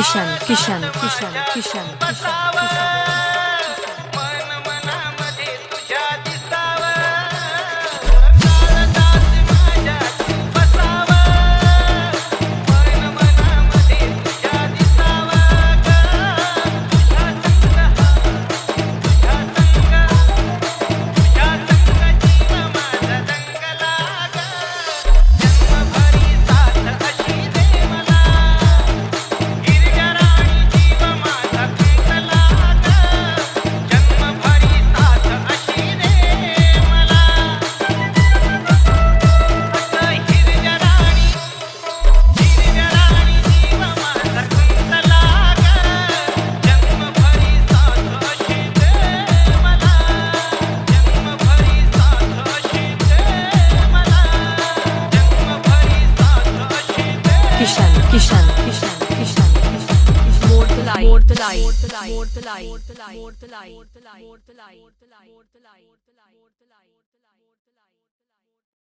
Kisan Kisan Kisan Kisan Kisan Kishan, Kishan, Kishan, Kishan, Kishan. Mortalai, Mortalai, Mortalai, Mortalai, Mortalai, Mortalai, Mortalai, Mortalai, Mortalai, Mortalai.